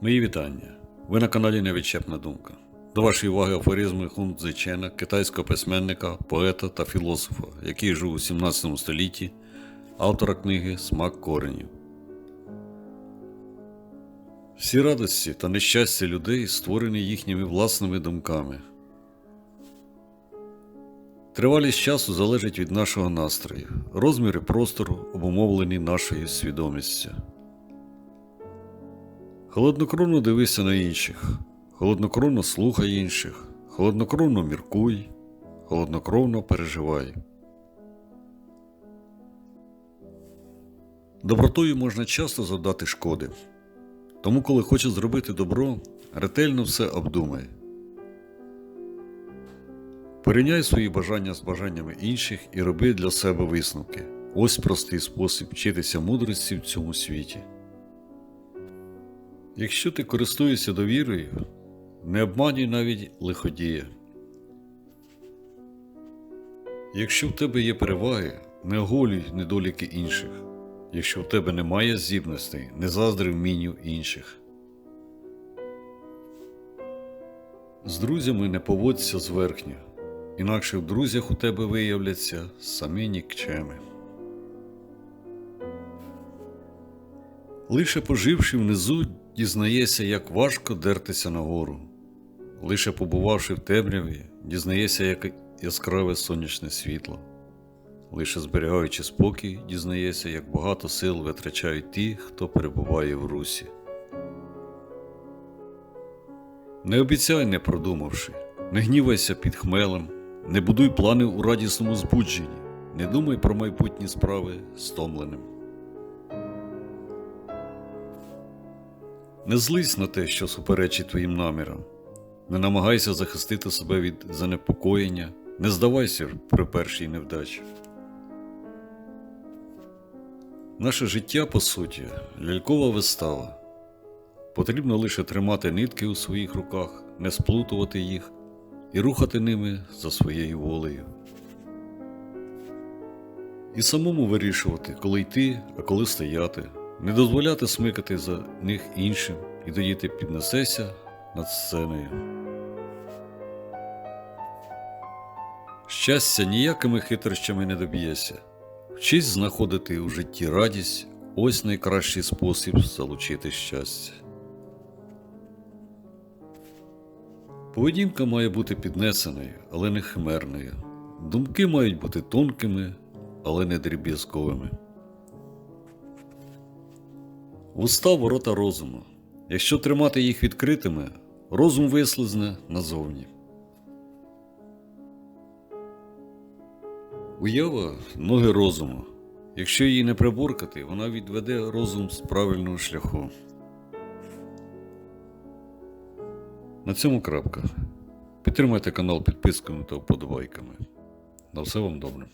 Мої вітання. Ви на каналі Невідчепна думка. До вашої уваги афоризми Хун Цзечена, китайського письменника, поета та філософа, який жив у 17 столітті, автора книги Смак коренів. Всі радості та нещастя людей створені їхніми власними думками. Тривалість часу залежить від нашого настрою, розміри простору обумовлені нашою свідомістю. Холоднокровно дивися на інших, холоднокровно слухай інших, холоднокровно міркуй, холоднокровно переживай. Добротою можна часто завдати шкоди. Тому, коли хочеш зробити добро, ретельно все обдумай. Порівняй свої бажання з бажаннями інших і роби для себе висновки. Ось простий спосіб вчитися мудрості в цьому світі. Якщо ти користуєшся довірою, не обманюй навіть лиходія. Якщо в тебе є переваги, не оголюй недоліки інших. Якщо в тебе немає здібностей, не заздри вмінню інших. З друзями не поводься зверхньо, інакше в друзях у тебе виявляться самі нікчеми. Лише поживши внизу, дізнаєшся, як важко дертися нагору. Лише побувавши в темряві, дізнаєшся, як яскраве сонячне світло. Лише зберігаючи спокій, дізнаєшся, як багато сил витрачають ті, хто перебуває в русі. Не обіцяй, не продумавши, не гнівайся під хмелем, не будуй плани у радісному збудженні, не думай про майбутні справи стомленим. Не злись на те, що суперечить твоїм намірам. Не намагайся захистити себе від занепокоєння, не здавайся при першій невдачі. Наше життя, по суті, лялькова вистава. Потрібно лише тримати нитки у своїх руках, не сплутувати їх і рухати ними за своєю волею. І самому вирішувати, коли йти, а коли стояти, не дозволяти смикати за них іншим, і тоді ти піднесешся над сценою. Щастя ніякими хитрощами не доб'єшся. Вчись знаходити у житті радість ось найкращий спосіб залучити щастя. Поведінка має бути піднесеною, але не химерною. Думки мають бути тонкими, але не дріб'язковими. Вуста ворота розуму. Якщо тримати їх відкритими, розум вислизне назовні. Уява ноги розуму. Якщо її не приборкати, вона відведе розум з правильного шляху. На цьому крапка. Підтримайте канал підписками та вподобайками. На все вам добре.